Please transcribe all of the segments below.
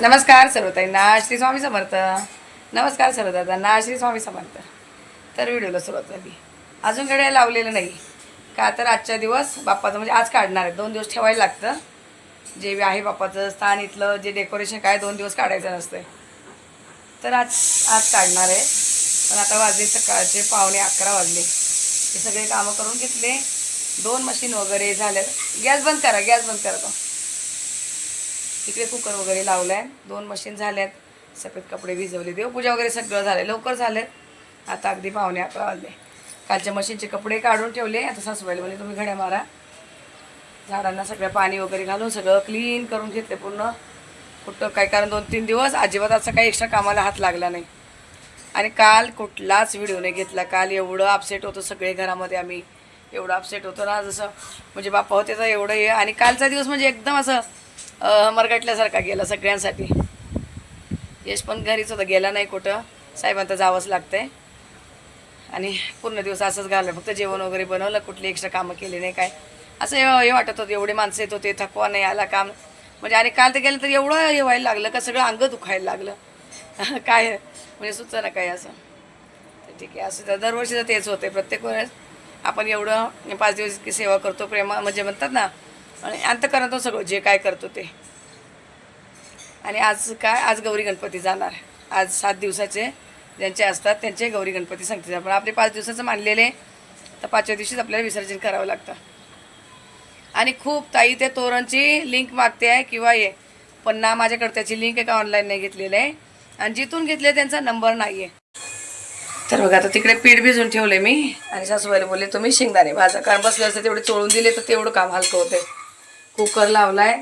नमस्कार सर्वताईंना श्री स्वामी समर्थ. नमस्कार सर्वदादांना श्री स्वामी समर्थ. तर व्हिडिओला सुरुवात झाली. अजून कडे लावलेलं नाही. का तर आजच्या दिवस बाप्पाचं म्हणजे आज काढणार आहे. दोन दिवस ठेवायला लागतं. जे आहे बाप्पाचं स्थान इथलं जे डेकोरेशन काय दोन दिवस काढायचं नसतं तर आज आज काढणार आहे. पण आता वाजले सकाळचे पावणे अकरा वाजले. हे सगळे कामं करून घेतले. दोन मशीन वगैरे झालं. गॅस बंद करा गॅस बंद करा तो. इकडे कुकर वगैरे लावलाय. दोन मशीन झाल्यात. सफेद कपडे भिजवले. देवपूजा वगैरे सगळं झालं लवकर झालं आता अगदी पाहुणे अकरा वाजले. कालच्या मशीनचे कपडे काढून ठेवले. आता सासूबाईला म्हणजे तुम्ही घड्या मारा. झाडांना सगळं पाणी वगैरे घालून सगळं क्लीन करून घेतले पूर्ण. कुठं काय कारण दोन तीन दिवस अजिबात असं काही एक्स्ट्रा कामाला हात लागला नाही. आणि काल कुठलाच व्हिडिओ नाही घेतला. काल एवढं अपसेट होतं सगळे घरामध्ये आम्ही. एवढं अपसेट होतो ना जसं म्हणजे बाप्पा होते तर एवढं हे. आणि कालचा दिवस म्हणजे एकदम असं मरगटल्यासारखा गेला सगळ्यांसाठी. यश पण घरीच होता गेला नाही कुठं. साहेबांना जावंच लागतंय. आणि पूर्ण दिवस असंच घाललं फक्त जेवण वगैरे बनवलं कुठली एक्स्ट्रा कामं केली नाही काय. असं हे हे वाटत होतं एवढे माणसं येत होते थकवा नाही आला काम. म्हणजे आणि काल तर गेलं तर एवढं हे व्हायला लागलं का सगळं अंग दुखायला लागलं. काय म्हणजे सुचना काय असं. तर ठीक आहे असं तर दरवर्षी तर तेच होते प्रत्येक वेळेस आपण एवढं पाच दिवस की सेवा करतो प्रेमा म्हणजे म्हणतात ना आणि अंतकरणातून सगळं जे काय करतो ते. आणि आज काय? आज गौरी गणपती जाणार. आज सात दिवसाचे ज्यांचे असतात त्यांचे गौरी गणपती सांगते. पण आपले पाच दिवसाचं मानलेले तर पाचव्या दिवशीच आपल्याला विसर्जन करावं लागतं. आणि खूप ताई ते तोरणची लिंक मागते आहे किंवा ये. पण ना माझ्याकडे त्याची लिंक एका ऑनलाईन नाही घेतलेली आहे. आणि जिथून घेतले त्यांचा नंबर नाही आहे तर बघा आता तिकडे पीठ भिजून ठेवले मी. आणि सासूबाईला बोलले तुम्ही शेंगदाणे भाजा. कारण बसले असते तेवढे चोळून दिले तर तेवढं काम हलकं होते कुकर लावलाय.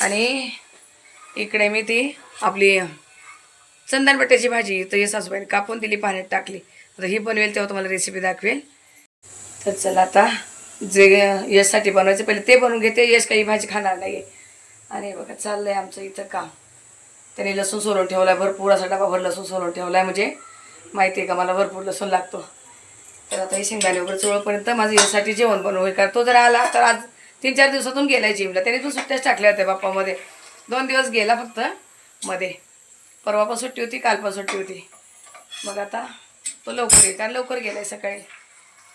आणि इकडे मी ती आपली चंदनबट्ट्याची भाजी तर हे सासूबाईने कापून दिली पाण्यात टाकली. तर ही बनवेल तेव्हा तुम्हाला रेसिपी दाखवेल. तर चला आता जे यशसाठी बनवायचं पहिले ते बनवून घेते. यश काही भाजी खाणार नाही आणि बघा चाललं आहे आमचं इथं काम. त्याने लसूण सोलून आहे भरपूर असा डबाभर लसूण सोलून आहे म्हणजे माहिती आहे का मला भरपूर लसूण लागतो. तर आता हे शेंगदाणे वगैरे चोळपर्यंत माझं यासाठी जेवण बनवू. का तो जर आला तर आज तीन चार दिवसातून गेलाय जिमला त्याने पण सुट्ट्याच टाकल्या होत्या बाप्पामध्ये. दोन दिवस गेला फक्त मध्ये. परवा पण सुट्टी होती काल पण सुट्टी होती. मग आता तो लवकर येईल. कारण लवकर गेलाय सकाळी.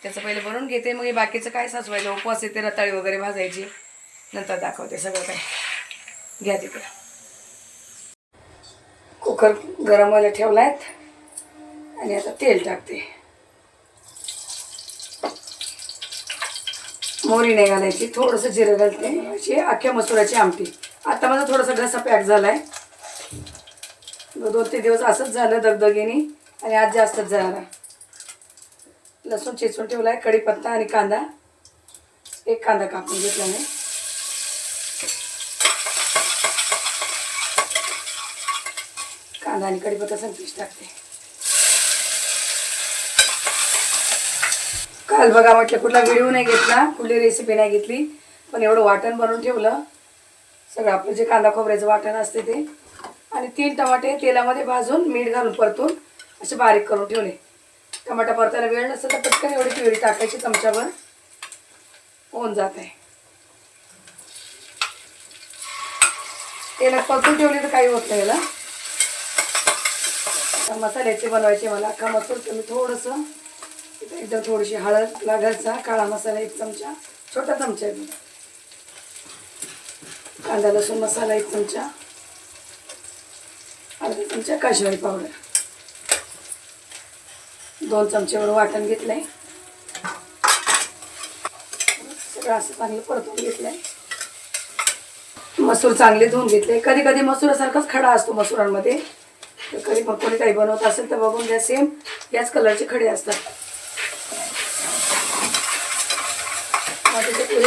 त्याचं पहिले बनवून घेते मग हे बाकीचं काय सासवायला उपवास येते रताळी वगैरे भाजायची. नंतर दाखवते सगळं काय घ्या तिकडं. कुकर गरम व्हायला आहेत आणि आता तेल टाकते. मोहरी नाही घालायची थोडंसं जिरं घालते. अशी अख्ख्या मसुराची आमटी. आता माझा थोडासा घसा पॅक झालाय. दोन तीन दिवस असंच झालं दगदगीने आणि आज जास्तच झाला. लसूण चिचून ठेवला आहे कढीपत्ता आणि कांदा. एक कांदा कापून घेतला मी. कांदा आणि कढीपत्ता संपीच टाकते. काल बघा म्हटलं कुठला व्हिडिओ नाही घेतला कुठली रेसिपी नाही घेतली पण एवढं वाटण बनवून ठेवलं. सगळं आपलं जे कांदा खोबऱ्याचं वाटण असते ते. आणि तीन टमाटे तेलामध्ये भाजून मीठ घालून परतून असे बारीक करून ठेवले. टमाटा परतायला वेळ नसेल तर पटकन एवढी प्युरी टाकायची चमच्यावर. होऊन जात आहे तेलात परतून ठेवली तर काही होत नाही याला. मसाल्याचे बनवायचे मला. अख्खा मसूर तर मी थोडंसं इथं एकदम थोडीशी हळद लागायचा काळा मसाला एक चमचा छोटा चमचा आहे. कांदा लसूण मसाला एक चमचा अर्धा चमचा काश्मीरी पावडर. दोन चमचेवर वाटण घेतलंय. सगळं असं चांगलं परतून घेतलंय. मसूर चांगले धुवून घेतले कधी कधी मसुरासारखाच खडा असतो मसुरांमध्ये. तर कधी मग कोणी काही बनवत असेल तर बघून घ्या. सेम याच कलरचे खडे असतात.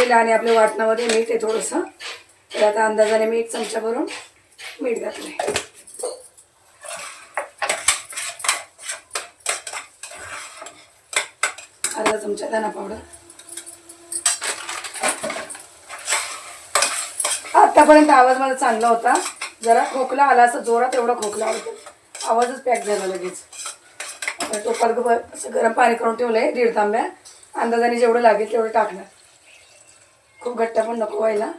तेल आणि आपल्या वाटणामध्ये मीठ आहे थोडंसं. तर आता अंदाजाने मी एक चमचा भरून मीठ घातलंय. अर्धा चमचा धना पावडर आत्तापर्यंत आवाज माझा चांगला होता. जरा खोकला आला असं जोरात एवढा खोकला होता. आवाजच पॅक झाला लगेच. आता टोपात असं गरम पाणी करून ठेवलं आहे दीड तांब्या. अंदाजाने जेवढं लागेल तेवढं टाकणार. खूप घट्ट पण नको व्हायला.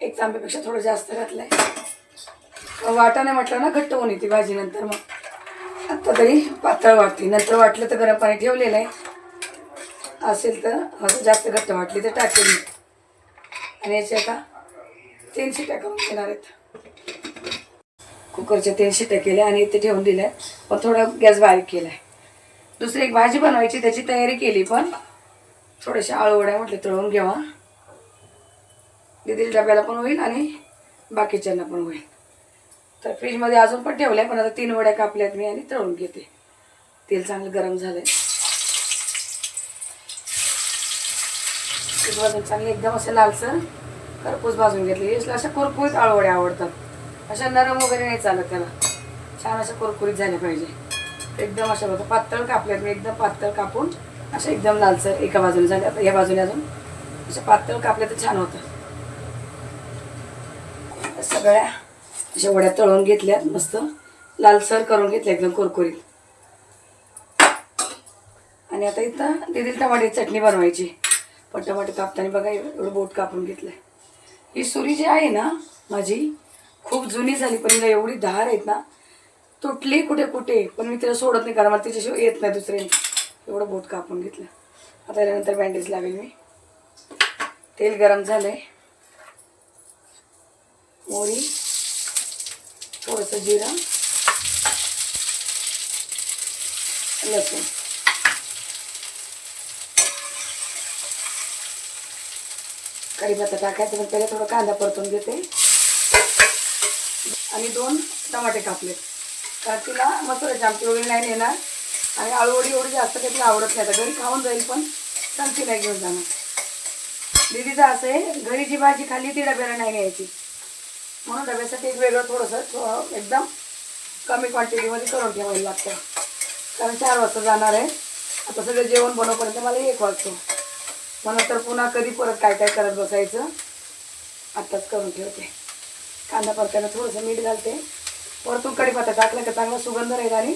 एक तांब्यापेक्षा थोडं जास्त घातलं आहे वाटाने म्हटलं ना घट्ट होऊन येते भाजी नंतर मग. आत्ता तरी पातळ वाटते. नंतर वाटलं तर गरम पाणी ठेवलेलं आहे. असेल तर असं जास्त घट्ट वाटली तर टाकेल मी. आणि याचे आता तीन शिट्या करून घेणार आहेत. कुकरच्या तीन शिट्या केल्या आणि इथे ठेवून दिल्या. पण थोडा गॅस बारीक केला आहे दुसरी एक भाजी बनवायची त्याची तयारी केली पण थोड्याशा आळूवड्या म्हटले तळून घ्यावा दिदील डब्याला पण होईल आणि बाकीच्यांना पण होईल. तर फ्रीजमध्ये अजून पण ठेवल्या पण आता तीन वड्या कापल्यात मी आणि तळून घेते. तेल चांगलं गरम झालं एक भाजून चांगली एकदम असं लालसर खरपूस भाजून घेतली. यसला अशा कुरकुरीत आळूवड्या आवडतात. अशा नरम वगैरे नाही चालत त्याला. छान अशा कुरकुरीत झाल्या पाहिजे. एकदम अशा बघा पातळ कापल्यात. मी एकदम पातळ कापून अशा एकदम लालसर एका बाजूने झाल्या आता या बाजूने अजून अशा पातळ कापल्या तर छान होतं. सगळ्या अशा वड्या तळून घेतल्यात मस्त लालसर करून घेतल्या एकदम कुरकुरीत. आणि आता इथं दिदील टमाट्याची चटणी बनवायची. पण टमाटे कापताना बघा एवढं बोट कापून घेतलं ही सुरी जी आहे ना माझी खूप जुनी झाली पण हिला एवढी धार आहेत ना तुटली कुठे कुठे पण मी तिला सोडत नाही कारण मला तिच्याशिवाय येत नाही दुसरे एवढं बोट कापून घेतलं. आता यानंतर बँडेज लावेल मी. तेल गरम झालंय. मोरी थोडंसं जिरं लसूण. कढीपत्ता टाकायचं पण त्याला थोडं कांदा परतून घेते. आणि दोन टमाटे कापले कारण तिला मसाल्याची आमटी वगैरे नाही नेणार आणि आळूवडी एवढी जास्त काही तिला आवडत नाही. आता घरी खाऊन जाईल पण सांगते नाही घेऊन जाणार दीदीचं असं आहे घरी जी भाजी खाल्ली ती डब्याला नाही न्यायची. म्हणून डब्यासाठी एक वेगळं थोडंसं थोडं एकदम कमी क्वांटिटीमध्ये करून ठेवायला लागतं. कारण चार वाजता जाणार आहे. आता सगळं जेवण बनवपर्यंत मला एक वाजतो. म्हणून तर पुन्हा कधी परत काय काय करत बसायचं आत्ताच करून ठेवते. कांदा परताना थोडंसं मीठ घालते. परतून कढीपत्ता टाकला का चांगला सुगंध राहील आणि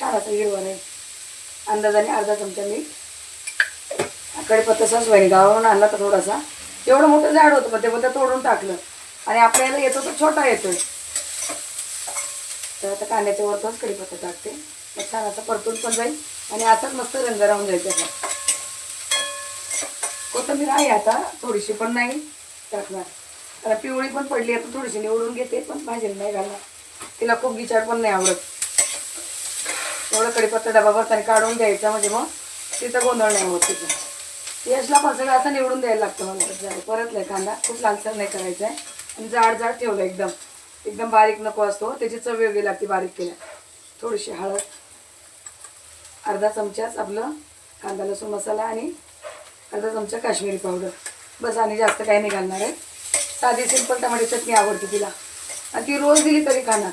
छान असं हिरवं राहील. अंदाजाने अर्धा चमचा मीठ. कढीपत्ता सासूबाईने गावावरून आणला तर थोडासा. एवढं मोठं झाड होतं पण ते बद्दल तोडून टाकलं. आणि आपल्याला येतो तो छोटा येतोय. तर आता कांद्याच्या वरतच कढीपत्ता टाकते. मग छान असं परतून पण जाईल आणि आताच मस्त रंग राहून जाईल त्याचा. कोथिंबीर आहे आता थोडीशी पण नाही टाकणार. कारण पिवळी पण पडली आता थोडीशी निवडून घेते पण भाजीला नाही घालणार. तिला खूप गिचाड पण नाही आवडत. थोडं कडीपत्ता डबाभर आणि काढून द्यायचा म्हणजे मग तिथं गोंधळ नाही होत तिथं. यशला पण सगळं असं निवडून द्यायला लागतं मला. परत आहे कांदा. खूप लालसर नाही करायचा आहे. आणि जाड जाड ठेवलं एकदम. एकदम बारीक नको असतो. त्याची चव वेगळी लागते बारीक केल्या. थोडीशी हळद. अर्धा चमचाच आपलं कांदा लसूण मसाला आणि अर्धा चमचा काश्मीरी पावडर. बस आणि जास्त काही नाही. घालणार आहे साधी सिंपल टमाटे चटणी आवडते तिला. आणि ती रोज दिली तरी खाणार.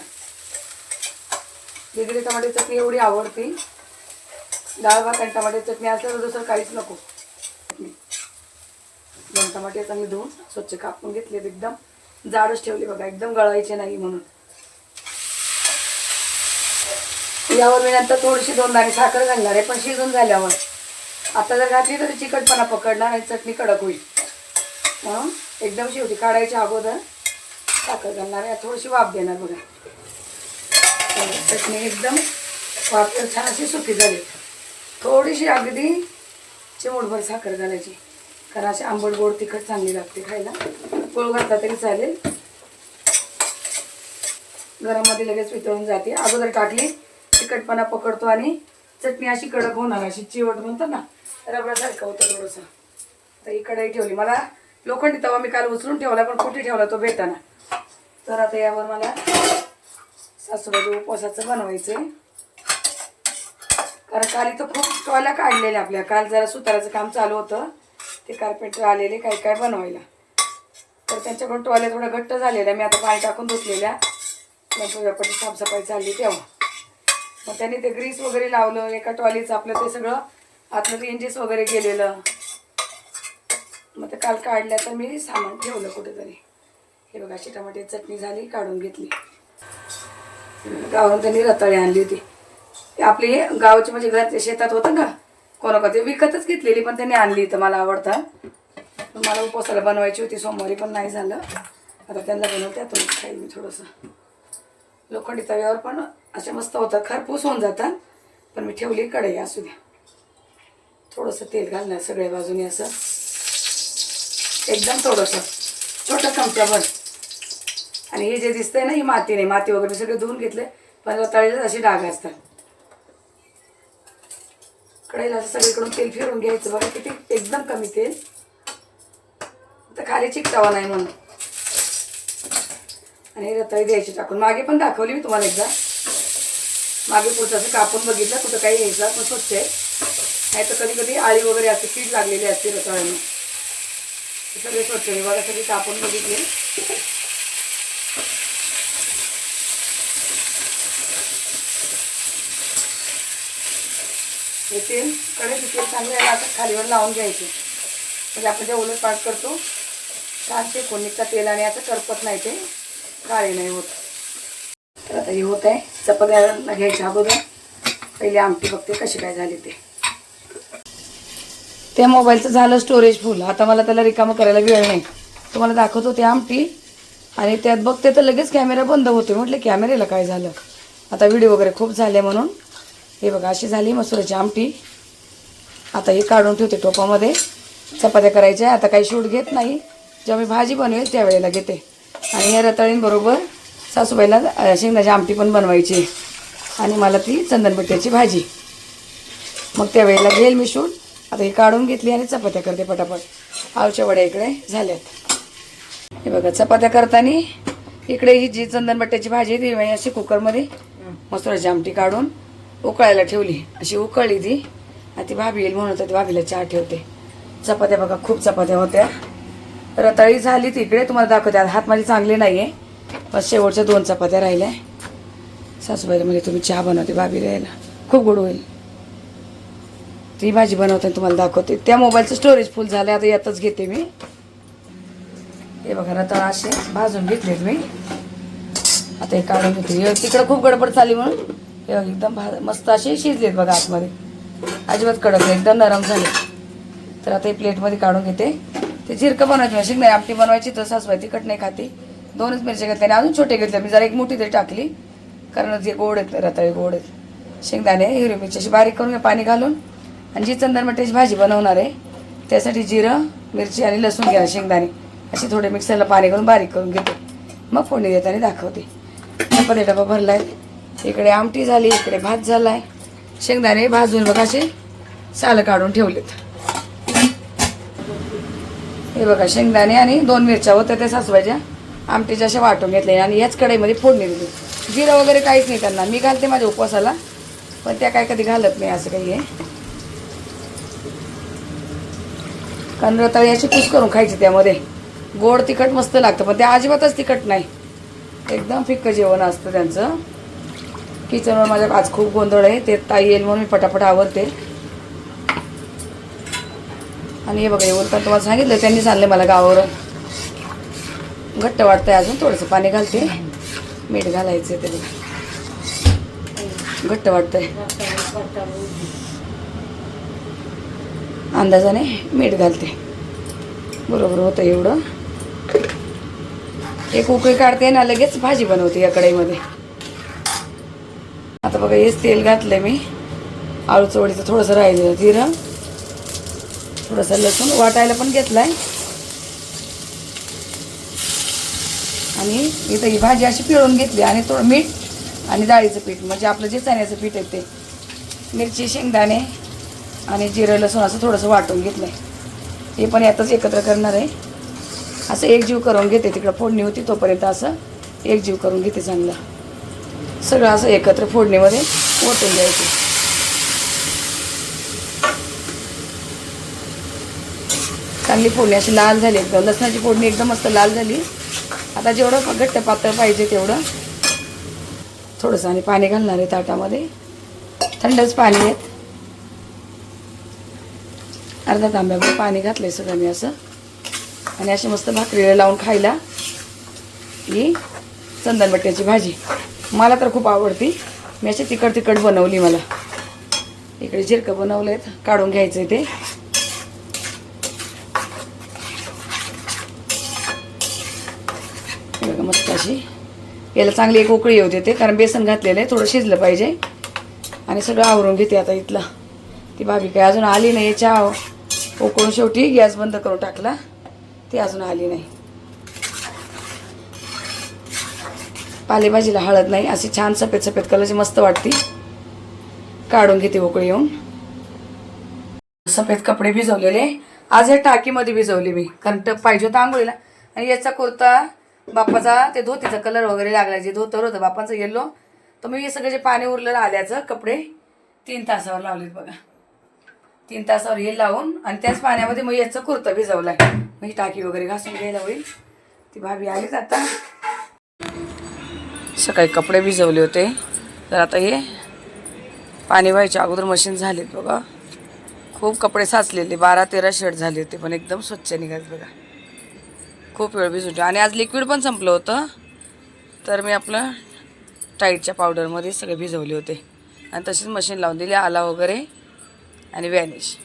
दिदीला टमाटे चटणी एवढी आवडते. डाळ भात आणि टमाटे चटणी असलं तर दुसरं काहीच नको. दोन टमाटे चांगले धुवून स्वच्छ कापून घेतले एकदम. जाडच ठेवले बघा एकदम गळायचे नाही म्हणून. यावर मी नंतर थोडीशी दोन दाणे साखर घालणार आहे पण शिजून झाल्यावर. आता जर घातली तर चिकटपणा पकडणार आणि चटणी कडक होईल. म्हणून एकदम शेवटी काढायच्या अगोदर साखर घालणार आहे. थोडीशी वाफ देणार बघा. चटणी एकदम वाफ छान अशी सुकी झाली. थोडीशी अगदी चिमूटभर साखर घालायची. कारण अशी आंबट गोड तिखट चांगली लागते खायला. पोळ घातला तरी चालेल. गरममध्ये लगेच वितळून जाते. अगोदर टाकली तिखटपणा पकडतो आणि चटणी अशी कडक होणार अशी चिवट म्हणतात ना रबरासारखं होतं थोडंसं. तर ही कढई ठेवली. मला लोखंडी तवा मी काल उचलून ठेवला पण कुठे ठेवला तो भेटताना तर आता यावर मला सासूबाई उपवासाचं बनवायचं आहे कारण काल इथं खूप टॉयला काढलेल्या आपल्या. काल जरा सुताराचं काम चालू होतं. ते कार्पेंटर आलेले काय काय बनवायला. तर त्यांच्याकडून टॉयला थोडं घट्ट झालेल्या मी आता पाणी टाकून धुतलेल्या. त्यांच्या व्यापारी साफसफाई चालली तेव्हा. मग त्यांनी ते ग्रीस वगैरे लावलं. एका टॉयलेचं आपलं ते सगळं आतलं रेंजेस वगैरे गेलेलं. मग ते काल काढल्या तर मी सामान ठेवलं कुठेतरी. हे बघा अशी टमाटे चटणी झाली काढून घेतली. गावाहून त्यांनी रताळी आणली होती. ते आपली गावची म्हणजे घर शेतात होतं का कोणाका ते विकतच घेतलेली पण त्यांनी आणली तर मला आवडतं. पण मला उपवासाला बनवायची होती सोमवारी पण नाही झालं. आता त्यांना बनवते तो खाईल मी थोडंसं. लोखंडी तव्यावर पण असे मस्त होतात खरपूस होऊन जातात पण मी ठेवली कढई असू द्या थोडंसं तेल घालणार सगळ्या बाजूनी असं. एकदम थोडंसं छोटं चमच्याभर आणि हे जे दिसतंय ना ही माती नाही माती वगैरे सगळे धुवून घेतले पण तळेला असे डाग असतात. कढईला असं सगळीकडून तेल फिरून घ्यायचं. बघा किती एकदम कमी तेल. तर खाली चिकटावा नाही म्हणून. आणि रताळी द्यायची टाकून. मागे पण दाखवली मी तुम्हाला एकदा. मागे पुढचं असं कापून बघितलं कुठं काही यायचं पण स्वच्छ आहे. नाही तर कधी कधी आळी वगैरे असते कीड लागलेली असते रताळ्यांना ते सगळे स्वच्छ आहे. बघा सगळी कापून बघितली. हे तेल कडेचे तेल चांगलं याला असं खालीवर लावून घ्यायचे. म्हणजे आपण जे उलट पाठ करतो छान ते कोणीचा तेल आणि असं करपत नाही ते काळे नाही होत. तर आता हे होत आहे. चपात्या घ्यायच्या अगोदर पहिले आमटी बघते कशी काय झाली ते. त्या मोबाईलचं झालं स्टोरेज फुल आता मला त्याला रिकामं करायला वेळ नाही. तुम्हाला दाखवत होते आमटी. आणि त्यात बघते तर लगेच कॅमेरा बंद होतो म्हटलं कॅमेऱ्याला काय झालं? आता व्हिडिओ वगैरे खूप झाले म्हणून. हे बघा अशी झाली मसुराची आमटी. आता हे काढून ठेवते टोपामध्ये. चपात्या करायच्या आता काही शूट घेत नाही. जेव्हा मी भाजी बनवेल त्यावेळेला घेते. आणि या रताळींबरोबर सासूबाईला शेंगदाची आमटी पण बनवायची आणि मला ती चंदनबट्ट्याची भाजी. मग त्यावेळेला घेईल मी शूट. आता ही काढून घेतली आणि चपात्या करते पटापट. आळूच्या वड्या इकडे झाल्यात. हे बघा चपात्या करताना इकडे ही जी चंदनबट्ट्याची भाजी आहे ती अशी कुकरमध्ये मसुराची आमटी काढून उकळायला ठेवली. अशी उकळली ती. आणि ती भाभी येईल म्हणून तर ती भाभीला चहा ठेवते. चपात्या बघा खूप चपात्या होत्या. रताळी झाली तिकडे तुम्हाला दाखवते. आता हात माझे चांगले नाही आहे पण शेवटच्या दोन चपात्या राहिल्या. सासूबाईला म्हणजे तुम्ही चहा बनवते भाभी यायला खूप गोड होईल. ती भाजी बनवते तुम्हाला दाखवते. त्या मोबाईलचं स्टोरेज फुल झालं आता यातच घेते मी. हे बघा रताळ असे भाजून घेतलेत मी. आता हे काढून घेते. तिकडं खूप गडबड चालली म्हणून. हे एकदम भा मस्त असे शिजलेत बघा आतमध्ये. अजिबात कडक नाही एकदम नरम झाले. तर आता हे प्लेटमध्ये काढून घेते. ते झिरकं बनवायची म्हणजे नाही आमटी बनवायची तर सासूबाई तिखट नाही खाते. दोनच मिरच्या घेतल्या आणि अजून छोटे घेतले मी जरा एक मोठी तरी टाकली. कारण जे गोड आहेत रताळे गोड आहेत. शेंगदाणे हिरवी मिरची अशी बारीक करून पाणी घालून. आणि जी चंदन मट्याची भाजी बनवणार आहे त्यासाठी जिरं मिरची आणि लसूण घ्या शेंगदाणे. अशी थोडे मिक्सरला पाणी करून बारीक करून घेते. मग फोडणी देताना दाखवते. चपाती डबा भरला आहे इकडे आमटी झाली इकडे भात झाला आहे शेंगदाणे भाजून बघा असे साल काढून ठेवलेत. हे बघा शेंगदाणे आणि दोन मिरच्या होत्या त्या सासवायच्या आमटीच्या अशा वाटून घेतल्या आणि याच कढईमध्ये फोडणी दिली. जिरं वगैरे काहीच नाही त्यांना. मी घालते माझ्या उपवासाला पण त्या काय कधी घालत नाही असं काही आहे. कारण रताळी अशी कुस करून खायची त्यामध्ये. गोड तिखट मस्त लागतं पण ते अजिबातच तिखट नाही. एकदम फिक्क जेवण असतं त्यांचं. किचनवर माझ्या आज खूप गोंधळ आहे. ते ताई येईल म्हणून मी पटापट आवरते. आणि हे बघा एवढं तुम्हाला सांगितलं त्यांनी सांगले मला गावावरून. घट्ट वाटतंय अजून थोडंसं पाणी घालते. मीठ घालायचं ते घट्ट वाटतंय. अंदाजाने मीठ घालते. बरोबर होतं एवढं. एक उकळी काढते ना लगेच भाजी बनवते या कढईमध्ये. आता बघा हेच तेल घातलंय मी. आळू चवडीचं थोडंसं राहिलेलं जिरं. थोडंसं लसूण वाटायला पण घेतलाय. आणि इथं ही भाजी अशी पिळून घेतली आणि थोडं मीठ आणि डाळीचं पीठ. म्हणजे आपलं जे चण्याचं पीठ आहे ते. मिरची शेंगदाणे आणि जिरं लसूण असं थोडंसं वाटून घेतलं आहे हे पण यातच एकत्र करणार आहे. असं एकजीव करून घेते. तिकडं फोडणी होती तोपर्यंत असं एकजीव करून घेते चांगलं. सगळं असं एकत्र फोडणीमध्ये ओतून द्यायचं. चांगली फोडणी अशी लाल झाली एकदम. लसणाची फोडणी एकदम मस्त लाल झाली. आता जेवढं घट्ट पातळ पाहिजे तेवढं थोडंसं आणि पाणी घालणार आहे ताटामध्ये. थंडच पाणी आहेत. अर्धा तांब्यामध्ये पाणी घातलंय सगळं मी असं. आणि अशी मस्त भाकरीला लावून खायला ही चंदनबट्ट्याची भाजी. मला तर खूप आवडती. मी अशी तिखट तिखट बनवली मला. इकडे जिरकं बनवलेत. काढून घ्यायचं ते. अशी. याला चांगली एक उकळी येऊ देते कारण बेसन घातलेलं आहे थोडं शिजलं पाहिजे. आणि सगळं आवरून घेते आता इथलं. ती भाभी काय अजून आली नाही चहा उकळून शेवटी गॅस बंद करून टाकला. ती अजून आली नाही. पालेभाजीला हळद नाही अशी छान सफेद सफेद कलरची मस्त वाटते. काढून घेते उकळी येऊन. सफेद कपडे भिजवलेले. आज हे टाकीमध्ये भिजवले मी कारण टप पाहिजे होतं आंघोळीला. आणि याचा कुर्ता बापाचा ते धोतीचा कलर वगैरे लागला जे धोतर होतं बाप्पाचं येल्लो तर मी हे सगळे जे पाणी उरलेलं आल्याचं कपडे तीन तासावर लावलेत बघा. तीन तासावर हे लावून आणि त्याच पाण्यामध्ये मग याचं कुर्ता भिजवलाय. मग ही टाकी वगैरे घासून घ्यायला होईल. ती भाभी आलीच आता. सकाळी कपडे भिजवले होते. तर आता हे पाणी व्हायच्या अगोदर मशीन झालेत बघा. खूप कपडे साचलेले बारा तेरा शर्ट झाले होते पण एकदम स्वच्छ निघाले बघा. खूप वेळ भिजवते आणि आज लिक्विड पण संपलं होतं. तर मी आपलं टाईटच्या पावडरमध्ये सगळे भिजवले होते. आणि तशीच मशीन लावून दिली आला वगैरे आणि वॅनिश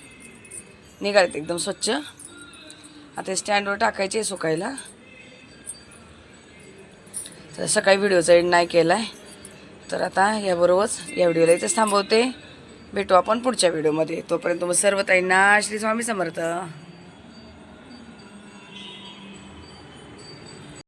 निघालेत एकदम स्वच्छ. आता स्टँडवर टाकायचे सुकायला. तर सकाळी व्हिडिओचा एंड नाही केला आहे तर आता याबरोबरच या व्हिडिओला इथेच थांबवते. भेटू आपण पुढच्या व्हिडिओमध्ये तोपर्यंत मग सर्व ताईंना श्री स्वामी समर्थ.